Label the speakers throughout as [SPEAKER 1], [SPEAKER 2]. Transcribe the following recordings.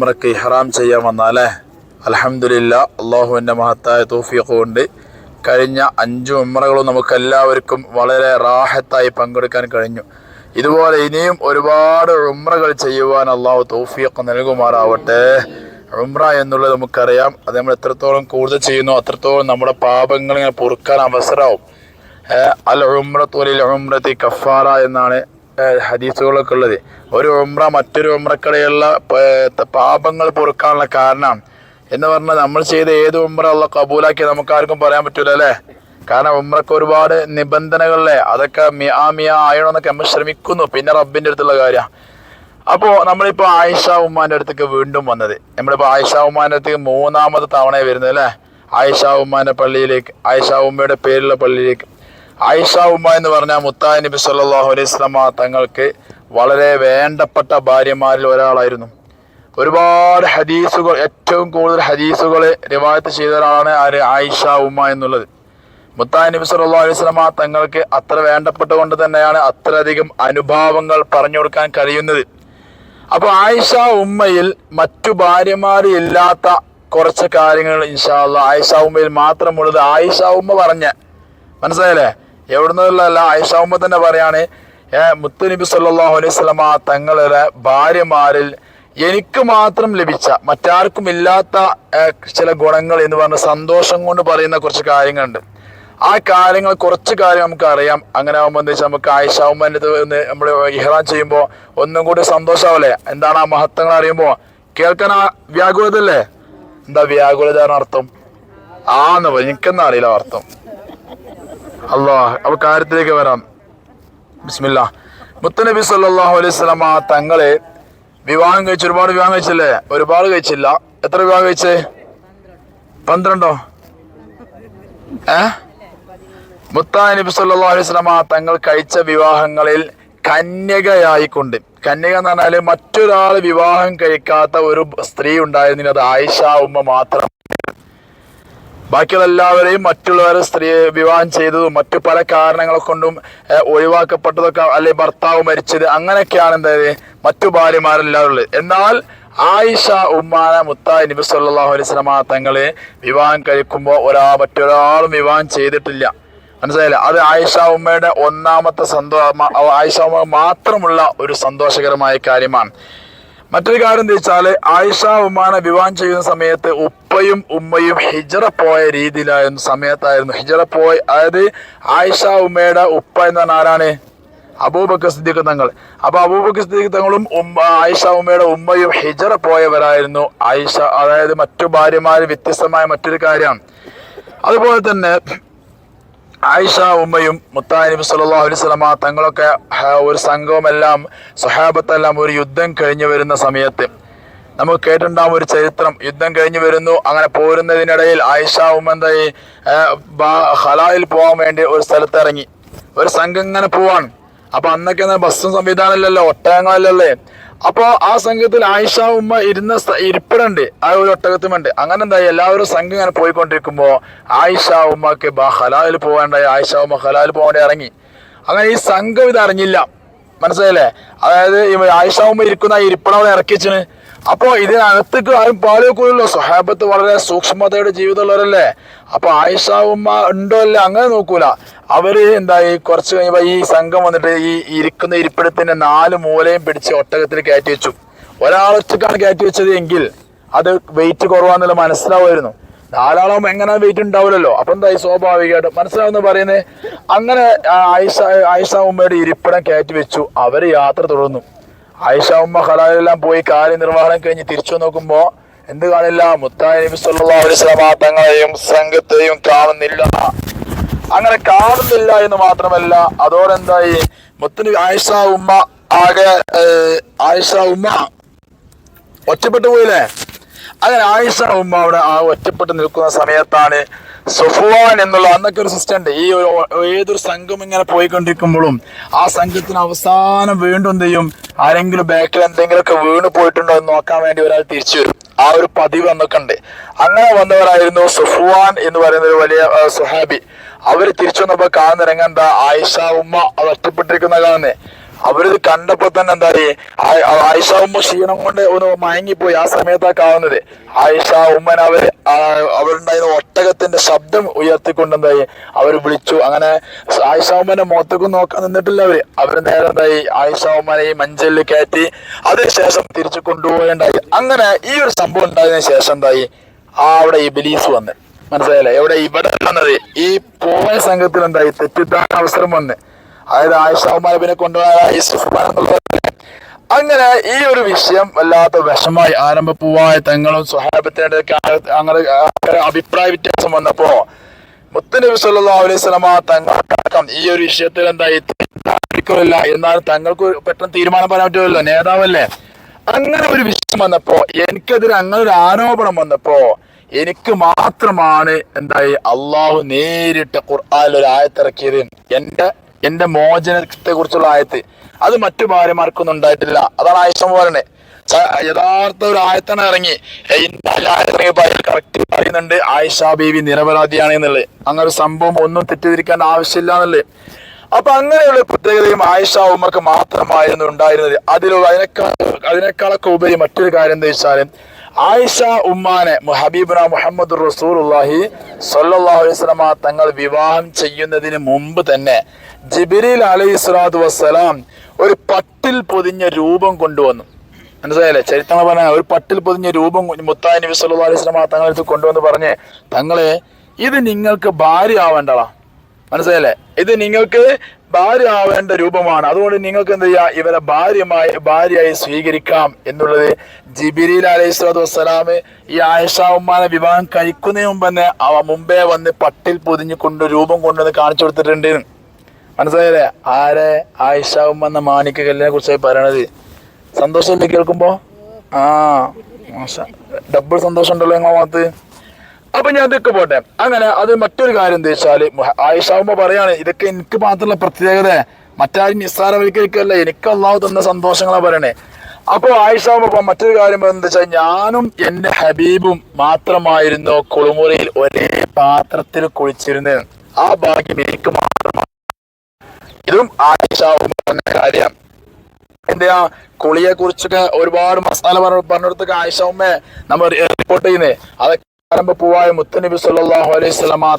[SPEAKER 1] ഉമ്രക്ക് ഇഹ്റാം ചെയ്യാൻ വന്നാലേ? അലഹമില്ല അള്ളാഹുവിന്റെ മഹത്തായ തോഫിയൊക്കെ കൊണ്ട് കഴിഞ്ഞ അഞ്ച് നമുക്ക് എല്ലാവർക്കും വളരെ റാഹത്തായി പങ്കെടുക്കാൻ കഴിഞ്ഞു. ഇതുപോലെ ഇനിയും ഒരുപാട് ഉമ്രകൾ ചെയ്യുവാൻ അള്ളാഹു തോഫിയൊക്കെ നൽകുമാറാവട്ടെ. ഉമ്ര എന്നുള്ളത് നമുക്കറിയാം. അത് നമ്മൾ എത്രത്തോളം കൂടുതൽ ചെയ്യുന്നു അത്രത്തോളം നമ്മുടെ പാപങ്ങൾ ഇങ്ങനെ പൊറുക്കാൻ അവസരമാവും. അൽ ഉമ്രത്തോലിൽ ഉമ്രത്തി കഫാറ എന്നാണ് ഹദീസുകളൊക്കെ ഉള്ളത്. ഒരു ഉമ്ര മറ്റൊരു ഉമ്രക്കടെയുള്ള പാപങ്ങൾ പൊറുക്കാനുള്ള കാരണം എന്ന് പറഞ്ഞാൽ നമ്മൾ ചെയ്ത ഏത് ഉമ്ര ഉള്ള കബൂലാക്കി നമുക്ക് ആർക്കും പറയാൻ പറ്റൂല അല്ലേ? കാരണം ഉമ്രക്ക് ഒരുപാട് നിബന്ധനകളിലെ അതൊക്കെ മിയാ മിയാ ആയണമെന്നൊക്കെ നമ്മൾ ശ്രമിക്കുന്നു. പിന്നെ റബ്ബിന്റെ അടുത്തുള്ള കാര്യം അപ്പോൾ നമ്മളിപ്പോ ആയിഷ ഉമ്മാന്റെ അടുത്തേക്ക് വീണ്ടും വന്നത്. നമ്മളിപ്പോ ആയിഷ ഉമ്മാന്റെ അടുത്തേക്ക് മൂന്നാമത്തെ തവണ വരുന്നത് അല്ലേ? ആയിഷ ഉമ്മാന്റെ പള്ളിയിലേക്ക് ആയിഷ ഉമ്മയുടെ പേരുള്ള പള്ളിയിലേക്ക്. ആയിഷ ഉമ്മ എന്ന് പറഞ്ഞാൽ മുത്തായി നബി സല്ലാഹു അലൈഹി സ്വലാമ തങ്ങൾക്ക് വളരെ വേണ്ടപ്പെട്ട ഭാര്യമാരിൽ ഒരാളായിരുന്നു. ഒരുപാട് ഹദീസുകൾ ഏറ്റവും കൂടുതൽ ഹദീസുകൾ റിവായത്ത് ചെയ്ത ഒരാളാണ് ആര്? ആയിഷ ഉമ്മ എന്നുള്ളത്. മുത്താൻ നബി സല്ലാ അലൈഹി സ്വലാമ തങ്ങൾക്ക് അത്ര വേണ്ടപ്പെട്ട കൊണ്ട് തന്നെയാണ് അത്രയധികം അനുഭാവങ്ങൾ പറഞ്ഞു കൊടുക്കാൻ കഴിയുന്നത്. അപ്പോൾ ആയിഷ ഉമ്മയിൽ മറ്റു ഭാര്യമാർ ഇല്ലാത്ത കുറച്ച് കാര്യങ്ങൾ ഇൻഷാല്ല ആയിഷ ഉമ്മയിൽ മാത്രമുള്ളത് ആയിഷ ഉമ്മ പറഞ്ഞ. മനസ്സിലായല്ലേ? എവിടുന്നല്ല ആയിഷ ഉമ്മ തന്നെ പറയാണ് മുത്തുനബി സല്ലാഹു അലൈഹി വസല്ലമ തങ്ങളുടെ ഭാര്യമാരിൽ എനിക്ക് മാത്രം ലഭിച്ച മറ്റാർക്കും ഇല്ലാത്ത ചില ഗുണങ്ങൾ എന്ന് പറഞ്ഞ സന്തോഷം കൊണ്ട് പറയുന്ന കുറച്ച് കാര്യങ്ങളുണ്ട്. ആ കാര്യങ്ങൾ കുറച്ച് കാര്യം നമുക്ക് അറിയാം അങ്ങനെ ആകുമ്പോൾ എന്താ വെച്ചാൽ നമുക്ക് ആയിഷ ഒന്ന് നമ്മൾ ഇഹ്റാൻ ചെയ്യുമ്പോൾ ഒന്നും കൂടി സന്തോഷമാവല്ലേ എന്താണ് ആ മഹത്വങ്ങൾ അറിയുമ്പോൾ കേൾക്കാൻ ആ വ്യാകുലതല്ലേ എന്താ വ്യാകുലത അർത്ഥം ആന്ന് എനിക്കെന്നാ അറിയില്ല അർത്ഥം. അല്ലാ അപ്പൊ കാര്യത്തിലേക്ക് വരാം. ബിസ്മില്ല. മുത്തനബി സല്ലല്ലാഹു അലൈഹി വസല്ലമ തങ്ങളെ വിവാഹം കഴിച്ച് ഒരുപാട് വിവാഹം കഴിച്ചില്ലേ? ഒരുപാട് കഴിച്ചില്ല. എത്ര വിവാഹം കഴിച്ചേ? പന്ത്രണ്ടോ? ഏ? മുത്താ നബി സല്ലല്ലാഹു അലൈഹി വസല്ലമ തങ്ങൾ കഴിച്ച വിവാഹങ്ങളിൽ കന്യകയായിക്കൊണ്ട് കന്യക എന്ന് പറഞ്ഞാൽ മറ്റൊരാൾ വിവാഹം കഴിക്കാത്ത ഒരു സ്ത്രീ ഉണ്ടായിരുന്നില്ല. അത് ആയിഷ ഉമ്മ മാത്രം. ബാക്കിയുള്ള എല്ലാവരെയും മറ്റുള്ളവരെ സ്ത്രീ വിവാഹം ചെയ്തതും മറ്റു പല കാരണങ്ങളെ കൊണ്ടും ഒഴിവാക്കപ്പെട്ടതൊക്കെ അല്ലെ ഭർത്താവ് മരിച്ചത് അങ്ങനെയൊക്കെയാണ് എന്തായത് മറ്റു ഭാര്യമാരെല്ലാം എന്നാൽ ആയിഷ ഉമ്മാന മുത്തായി നബി സല്ലല്ലാഹു അലൈഹി വസല്ലമ തങ്ങളെ വിവാഹം കഴിക്കുമ്പോൾ ഒരാ മറ്റൊരാളും വിവാഹം ചെയ്തിട്ടില്ല. മനസ്സിലായില്ല? അത് ആയിഷ ഉമ്മയുടെ ഒന്നാമത്തെ സന്തോ ആയിഷ ഉമ്മ മാത്രമുള്ള ഒരു സന്തോഷകരമായ കാര്യമാണ്. മറ്റൊരു കാര്യം എന്താ വെച്ചാൽ ആയിഷ ഉമ്മാനെ വിവാഹം ചെയ്യുന്ന സമയത്ത് ഉപ്പയും ഉമ്മയും ഹിജറ പോയ രീതിയിലായിരുന്നു സമയത്തായിരുന്നു. ഹിജറ പോയ അതായത് ആയിഷ ഉമ്മയുടെ ഉപ്പ എന്ന് പറഞ്ഞാൽ ആരാണ്? അബൂബക്കർ സിദ്ദീഖ് തങ്ങൾ. അപ്പൊ അബൂബക്കർ സിദ്ദീഖ് തങ്ങളും ഉമ്മ ആയിഷ ഉമ്മയുടെ ഉമ്മയും ഹിജറ പോയവരായിരുന്നു. ആയിഷ അതായത് മറ്റു ഭാര്യമാര് വ്യത്യസ്തമായ മറ്റൊരു കാര്യമാണ്. അതുപോലെ തന്നെ ആയിഷ ഉമ്മയും മുത്താനിബ് അലൈഹി വസല്ലമ തങ്ങളൊക്കെ ഒരു സംഘവുമെല്ലാം സ്വഹാബത്തെല്ലാം ഒരു യുദ്ധം കഴിഞ്ഞു വരുന്ന സമയത്ത് നമുക്ക് കേട്ടിട്ടുണ്ടാവും ഒരു ചരിത്രം. യുദ്ധം കഴിഞ്ഞു വരുന്നു. അങ്ങനെ പോരുന്നതിനിടയിൽ ആയിഷ ഉമ്മ എന്തായി ആ, ഹലായിൽ പോകാൻ വേണ്ടി ഒരു സ്ഥലത്ത് ഇറങ്ങി. ഒരു സംഘം ഇങ്ങനെ പോവാണ്. അപ്പൊ അന്നൊക്കെ ബസ്സും സംവിധാനമില്ലല്ലോ ഒട്ടകങ്ങളല്ലല്ലേ? അപ്പൊ ആ സംഘത്തിൽ ആയിഷ ഉമ്മ ഇരുന്ന ഇരിപ്പിടണ്ട്. ആ ഒരു ഒട്ടകത്തുമുണ്ട് അങ്ങനെ എന്തായി? എല്ലാവരും സംഘം ഇങ്ങനെ പോയിക്കൊണ്ടിരിക്കുമ്പോ ആയിഷ ഉമ്മക്ക് ഹലാലിൽ പോകേണ്ടായി. ആയിഷ ഉമ്മ ഹലാലിൽ പോകേണ്ടി ഇറങ്ങി. അങ്ങനെ ഈ സംഘം ഇത് അറിഞ്ഞില്ല. മനസ്സിലായില്ലേ? അതായത് ആയിഷ ഉമ്മ ഇരിക്കുന്ന ഇരിപ്പിടം അവിടെ ഇറക്കി അപ്പോ ഇതിനകത്തേക്ക് ആരും പാൽ സൊഹാബത്ത് വളരെ സൂക്ഷ്മതയുടെ ജീവിതമുള്ളവരല്ലേ. അപ്പൊ ആയിഷ ഉമ്മ ഉണ്ടോ അല്ലേ അങ്ങനെ നോക്കൂല. അവർ എന്തായി? കുറച്ച് കഴിയുമ്പോ ഈ സംഘം വന്നിട്ട് ഈ ഇരിക്കുന്ന ഇരിപ്പിടത്തിന്റെ നാല് മൂലയും പിടിച്ച് ഒട്ടകത്തിൽ കയറ്റി വെച്ചു. ഒരാളൊറ്റക്കാണ് കയറ്റി വെച്ചത് എങ്കിൽ അത് വെയിറ്റ് കുറവാന്നുള്ള മനസ്സിലാവുമായിരുന്നു. നാലാളും എങ്ങനെ വെയിറ്റ് ഉണ്ടാവില്ലല്ലോ. അപ്പൊ എന്തായി? സ്വാഭാവികമായിട്ട്. മനസ്സിലാവുന്ന പറയുന്നത്? അങ്ങനെ ആയിഷ ആയിഷ ഉമ്മയുടെ ഇരിപ്പിടം കയറ്റി വെച്ചു. അവർ യാത്ര തുടർന്നു. ആയിഷ ഉമ്മ ഹലാലെല്ലാം പോയി കാര്യനിർവഹണം കഴിഞ്ഞ് തിരിച്ചു നോക്കുമ്പോ എന്ത് കാണില്ല? മുത്തായി നബി സല്ലല്ലാഹു അലൈഹി വസല്ലമ തങ്ങളെയും സംഘത്തെയും കാണുന്നില്ല. അങ്ങനെ കാണുന്നില്ല എന്ന് മാത്രമല്ല അതോടെന്തായി? മുത്തിന് ആയിഷ ഉമ്മ ആകെ ആയിഷ ഉമ്മ ഒറ്റപ്പെട്ടു പോയില്ലേ? അങ്ങനെ ആയിഷ ഉമ്മ അവിടെ ആ ഒറ്റപ്പെട്ട് നിൽക്കുന്ന സമയത്താണ് സുഫുവാൻ എന്നുള്ള അന്നൊക്കെ ഒരു സിസ്റ്റം ഈ ഏതൊരു സംഘം ഇങ്ങനെ പോയിക്കൊണ്ടിരിക്കുമ്പോഴും ആ സംഘത്തിന് അവസാനം വീണ്ടും എന്ത് ചെയ്യും? ആരെങ്കിലും ബാക്കിൽ എന്തെങ്കിലുമൊക്കെ വീണ് പോയിട്ടുണ്ടോ എന്ന് നോക്കാൻ വേണ്ടി ഒരാൾ തിരിച്ചു വരും. ആ ഒരു പതിവ് അന്നൊക്കെ ഉണ്ട്. അങ്ങനെ വന്നവരായിരുന്നു സുഫുവാൻ എന്ന് പറയുന്ന ഒരു വലിയ സുഹാബി. അവർ തിരിച്ചു വന്നപ്പോ കാണുന്ന രംഗം എന്താ? ആയിഷ ഉമ്മ അത് ഒറ്റപ്പെട്ടിരിക്കുന്ന കാണുന്നേ അവരിത് കണ്ടപ്പോ തന്നെ എന്തായി? ആയിഷ ഉമ്മ ക്ഷീണം കൊണ്ട് ഒന്ന് മയങ്ങിപ്പോയി ആ സമയത്താ കാണുന്നത് ആയിഷ ഉമ്മൻ അവർ അവരുണ്ടായിരുന്ന ഒട്ടകത്തിന്റെ ശബ്ദം ഉയർത്തിക്കൊണ്ട് എന്തായി? അവർ വിളിച്ചു. അങ്ങനെ ആയിഷ ഉമ്മനെ മുഖത്തേക്ക് നോക്കാൻ നിന്നിട്ടില്ല അവർ. അവർ നേരെ എന്തായി? ആയിഷ ഉമ്മനെ ഈ മഞ്ചലിൽ കയറ്റി അതിനുശേഷം തിരിച്ചു കൊണ്ടുപോകേണ്ടായി. അങ്ങനെ ഈ ഒരു സംഭവം ഉണ്ടായതിനു ശേഷം എന്തായി? ആ അവിടെ ഈ ബിലീസ് വന്ന്. മനസ്സിലായില്ലേ? എവിടെ ഇവിടെ വന്നത്? ഈ പോയ സംഘത്തിൽ എന്തായി തെറ്റിദ്ധാരണ അവസരം വന്ന്. അതായത് ആയിഷാമാരബിനെ കൊണ്ടുപോയ അങ്ങനെ ഈ ഒരു വിഷയം വല്ലാത്ത വിഷമായി ആരംഭപ്പൂവായ തങ്ങളും സ്വഹാബത്തിന്റെ അങ്ങനെ അഭിപ്രായ വ്യത്യാസം വന്നപ്പോ മുത്തനബി സല്ലല്ലാഹു അലൈഹി സ്വലമ തങ്ങൾക്കടക്കം ഈ ഒരു വിഷയത്തിൽ എന്തായി എന്നാലും തങ്ങൾക്ക് പെട്ടെന്ന് തീരുമാനം പറയാൻ പറ്റുമല്ലോ നേതാവല്ലേ? അങ്ങനെ ഒരു വിഷയം വന്നപ്പോ എനിക്കെതിരെ അങ്ങനെ ഒരു ആരോപണം വന്നപ്പോ എനിക്ക് മാത്രമാണ് എന്തായി അള്ളാഹു നേരിട്ട് ഖുർആാനിൽ ഒരു ആയത്തിറക്കിയത്. എന്റെ എന്റെ മോചനത്തെ കുറിച്ചുള്ള ആയത്ത്. അത് മറ്റു ഭാര്യമാർക്കൊന്നും ഉണ്ടായിട്ടില്ല. അതാണ് ആയിഷം പോലെ യഥാർത്ഥ ഒരു ആയത്താണ് ഇറങ്ങി. കറക്റ്റ് പറയുന്നുണ്ട്. ആയിഷ ബീവി നിരപരാധിയാണ് എന്നുള്ളത്. അങ്ങനെ ഒരു സംഭവം ഒന്നും തെറ്റിദ്ധരിക്കേണ്ട ആവശ്യമില്ല എന്നുള്ളത്. അപ്പൊ അങ്ങനെയുള്ള പ്രത്യേകതയും ആയിഷ ഉമ്മക്ക് മാത്രമായിരുന്നു ഉണ്ടായിരുന്നത്. അതിലുള്ള അതിനേക്കാൾ അതിനേക്കാളൊക്കെ ഉപരി മറ്റൊരു കാര്യം എന്താ വെച്ചാൽ ആയിഷ ഉമ്മാനെ ഹബീബുന മുഹമ്മദ് റസൂലുള്ളാഹി സ്വല്ലല്ലാഹു അലൈഹി വസല്ലമ തങ്ങൾ വിവാഹം ചെയ്യുന്നതിന് മുമ്പ് തന്നെ ജിബിരിൽ അലൈഹി സ്വലാത്തു വസ്സലാം ഒരു പട്ടിൽ പൊതിഞ്ഞ രൂപം കൊണ്ടുവന്നു. മനസ്സിലായില്ലേ? ചരിത്രങ്ങൾ പറഞ്ഞ ഒരു പട്ടിൽ പൊതിഞ്ഞ രൂപം മുത്തായി നബി സല്ലു അലൈഹി സ്വലാ തങ്ങളുടെ അടുത്ത് കൊണ്ടുവന്ന് പറഞ്ഞ് തങ്ങളെ ഇത് നിങ്ങൾക്ക് ഭാര്യ ആവേണ്ടതാ മനസ്സിലായില്ലേ? ഇത് നിങ്ങൾക്ക് ഭാര്യ ആവേണ്ട രൂപമാണ്. അതുകൊണ്ട് നിങ്ങൾക്ക് എന്ത് ചെയ്യാം? ഇവരെ ഭാര്യമായി ഭാര്യയായി സ്വീകരിക്കാം എന്നുള്ളത് ജിബിരിൽ അലൈഹി സ്വലാത്തു വസ്സലാം ഈ ആയിഷ ഉമ്മാനെ വിവാഹം കഴിക്കുന്നതിന് മുമ്പ് തന്നെ അവ മുമ്പേ വന്ന് പട്ടിൽ പൊതിഞ്ഞ് കൊണ്ട് രൂപം കൊണ്ടുവന്ന് കാണിച്ചു കൊടുത്തിട്ടുണ്ട്. മനസ്സിലായില്ലേ? ആരെ? ആയിഷ ഉമ്മ എന്ന മാണിക്ക കല്ലിനെ കുറിച്ചായി പറയണത്. സന്തോഷമല്ലേ കേൾക്കുമ്പോ? ആ ഡബിൾ സന്തോഷം ഉണ്ടല്ലോ നിങ്ങളെ ഭാഗത്ത് അപ്പൊ ഞാൻ ഇതൊക്കെ പോട്ടെ. അങ്ങനെ അത് മറ്റൊരു കാര്യം എന്താ വെച്ചാൽ ആയിഷാവുമ്പോ പറയാണ് ഇതൊക്കെ എനിക്ക് മാത്രമുള്ള പ്രത്യേകത. മറ്റാരും നിസ്സാരവൽക്കരിക്കല്ല എനിക്ക് അള്ളാഹു തന്ന സന്തോഷങ്ങളാ പറയണേ. അപ്പൊ ആയിഷാവുമ്പോ മറ്റൊരു കാര്യം എന്താ വെച്ചാൽ ഞാനും എന്റെ ഹബീബും മാത്രമായിരുന്നു കുളിമുറിയിൽ ഒരേ പാത്രത്തിൽ കുളിച്ചിരുന്നത്. ആ ഭാഗ്യം എനിക്ക് മാത്രമാണ്. ഇതും ആയിഷാവുമ്പോ കാര്യം. എന്താ കുളിയെ കുറിച്ചൊക്കെ ഒരുപാട് മസാല പറഞ്ഞ പറഞ്ഞിടത്തൊക്കെ ആയിഷമ്മേ നമ്മൾ റിപ്പോർട്ട് ചെയ്യുന്നേ. അതൊക്കെ ആരംഭ പൂവായ മുത്തനബി സല്ലല്ലാഹു അലൈഹി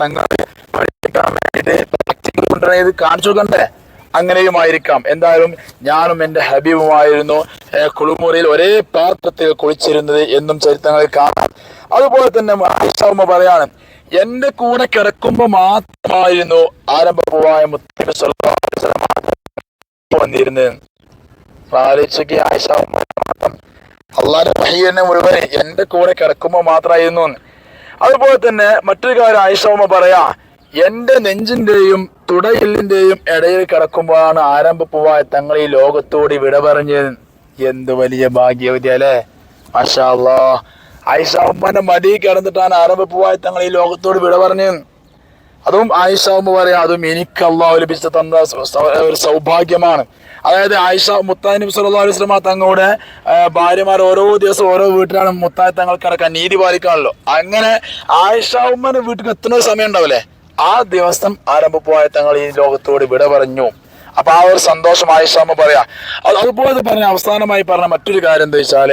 [SPEAKER 1] തങ്ങളെ പഠിപ്പിക്കാൻ വേണ്ടിയിട്ട് പ്രാക്ടിക്കൽ കാണിച്ചു കണ്ടേ അങ്ങനെയുമായിരിക്കാം. എന്തായാലും ഞാനും എന്റെ ഹബീബുമായിരുന്നു കുളിമുറിയിൽ ഒരേ പാത്രത്തിൽ കുളിച്ചിരുന്നത് എന്നും ചരിത്രങ്ങളിൽ കാണാം. അതുപോലെ തന്നെ ആയിഷമ്മ പറയാണ് എന്റെ കൂടെ കിടക്കുമ്പോൾ മാത്രമായിരുന്നു ആരംഭ പൂവായ മുത്തനബി വന്നിരുന്നത്. ആലോചിച്ചൊക്കെ ആയിഷ അള്ളാന്റെ വഹീനെ മുഴുവൻ എന്റെ കൂടെ കിടക്കുമ്പോൾ മാത്രമായിരുന്നു. അതുപോലെ തന്നെ മറ്റൊരു കാര്യം ആയിഷോമ പറയാ എന്റെ നെഞ്ചിന്റെയും തുടയില്ലിന്റെയും ഇടയിൽ കിടക്കുമ്പോഴാണ് ആരംഭ പൂവായ തങ്ങൾ ഈ ലോകത്തോട് വിട പറഞ്ഞത്. എന്ത് വലിയ ഭാഗ്യവതി അല്ലേ? മാഷാ അള്ളാ. ആയിഷ ഉമ്മന്റെ മടി കിടന്നിട്ടാണ് ആരംഭ പൂവായ തങ്ങൾ ഈ ലോകത്തോട് വിട പറഞ്ഞത്. അതും ആയിഷ ഉമ്മ പറയാം അതും എനിക്ക് അള്ളാഹു ലഭിച്ച തന്ന ഒരു സൗഭാഗ്യമാണ്. അതായത് ആയിഷ മുത്തായി നബി സല്ലല്ലാഹു അലൈഹി വസല്ലമ തങ്ങളുടെ ഭാര്യമാർ ഓരോ ദിവസം ഓരോ വീട്ടിലാണ് മുത്തായി തങ്ങൾ കിടക്കാൻ നീതി പാലിക്കാണല്ലോ. അങ്ങനെ ആയിഷ ഉമ്മന്റെ വീട്ടിൽ എത്തുന്ന ഒരു സമയം ഉണ്ടാവില്ലേ? ആ ദിവസം ആരംഭപ്പോയ തങ്ങൾ ഈ ലോകത്തോട് വിട പറഞ്ഞു. അപ്പൊ ആ ഒരു സന്തോഷം ആയിഷാമ്മ പറയാ. അത് അതുപോലെ പറഞ്ഞ അവസാനമായി പറഞ്ഞ മറ്റൊരു കാര്യം എന്താ വെച്ചാൽ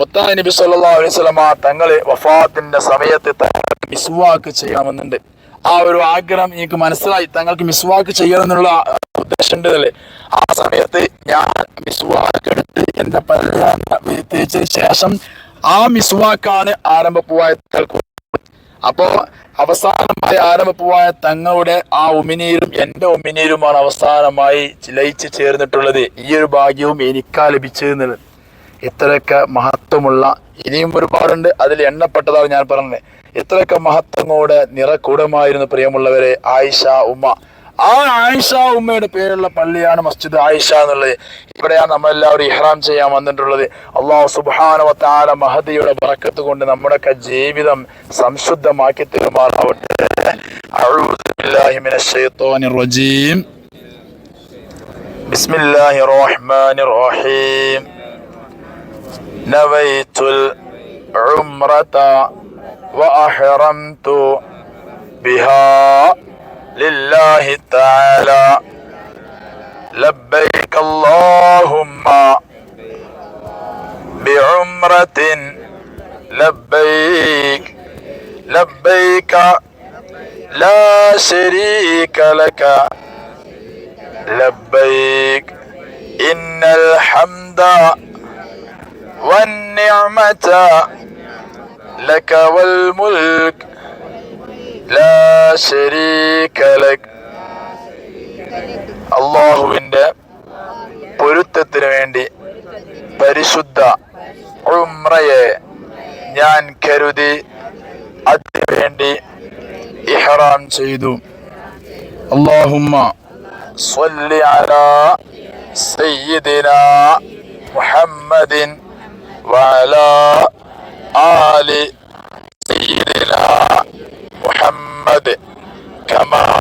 [SPEAKER 1] മുത്തായി നബി സല്ലല്ലാഹു അലൈഹി വസല്ലമ തങ്ങൾ വഫാത്തിന്റെ സമയത്ത് തങ്ങൾക്ക് മിസ്വാക്ക് ചെയ്യാമെന്നുണ്ട്. ആ ഒരു ആഗ്രഹം എനിക്ക് മനസ്സിലായി. തങ്ങൾക്ക് മിസ്വാക്ക് ചെയ്യണം എന്നുള്ള ഉദ്ദേശം ഉണ്ടല്ലേ ആ സമയത്ത് ഞാൻ മിസ്വാക്ക് എടുത്ത് എന്റെ പല്ല് തേച്ചതിന് ശേഷം ആ മിസ്വാക്കാണ് ആരംഭ തങ്ങൾക്ക് അപ്പോ അവസാനമായി ആരംഭപ്പൂവായ തങ്ങളുടെ ആ ഉമിനീരും എന്റെ ഉമിനീരുമാണ് അവസാനമായി ലയിച്ച് ചേർന്നിട്ടുള്ളത്. ഈ ഒരു ഭാഗ്യവും എനിക്കാ ലഭിച്ചതെന്നുള്ളത്. ഇത്രയൊക്കെ മഹത്വമുള്ള ഇനിയും ഒരുപാടുണ്ട്. അതിൽ എണ്ണപ്പെട്ടതാണ് ഞാൻ പറഞ്ഞത്. എത്രയൊക്കെ മഹത്വങ്ങോട് നിറക്കൂടമായിരുന്നു പ്രിയമുള്ളവരെ ആയിഷ ഉമ്മ. ആ ആയിഷ ഉമ്മയുടെ പേരുള്ള പള്ളിയാണ് മസ്ജിദ് ആയിഷ എന്നുള്ളത്. ഇവിടെയാണ് നമ്മളെല്ലാവരും ഇഹ്റാം ചെയ്യാൻ വന്നിട്ടുള്ളത്. അള്ളാഹു സുബാനവത്താല മഹദിയുടെ പറക്കത്ത് കൊണ്ട് നമ്മുടെയൊക്കെ ജീവിതം സംശുദ്ധമാക്കി തീരുമാറാവട്ടെ. ബിസ്മില്ലാഹി റഹീം ഉംറത وأحرمت بها لله تعالى. لبيك اللهم بعمرة. لبيك لبيك لا شريك لك. لبيك إن الحمد والنعمة لك والملك لا شريك لك അള്ളാഹുവിൻ്റെ പൊരുത്തത്തിന് വേണ്ടി പരിശുദ്ധ ഉംറയെ ഞാൻ കരുതി അതിനുവേണ്ടി ഇഹ്റാം ചെയ്തു അള്ളാഹുമ്മ സ്വല്ലി അലാ സയ്യിദിനാ മുഹമ്മദിൻ വഅലാ آل سيدنا محمد كما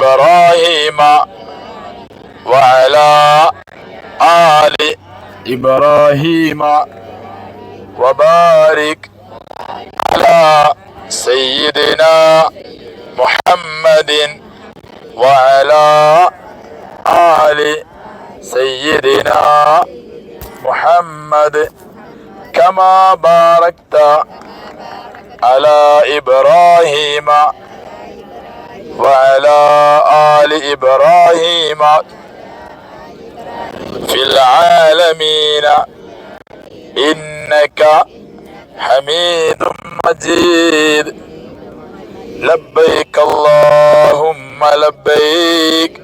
[SPEAKER 1] إبراهيم وعلى آل إبراهيم وبارك على سيدنا محمد وعلى آل سيدنا محمد كما باركت على إبراهيم وعلى آل إبراهيم في العالمين. إنك حميد مجيد. لبيك اللهم لبيك.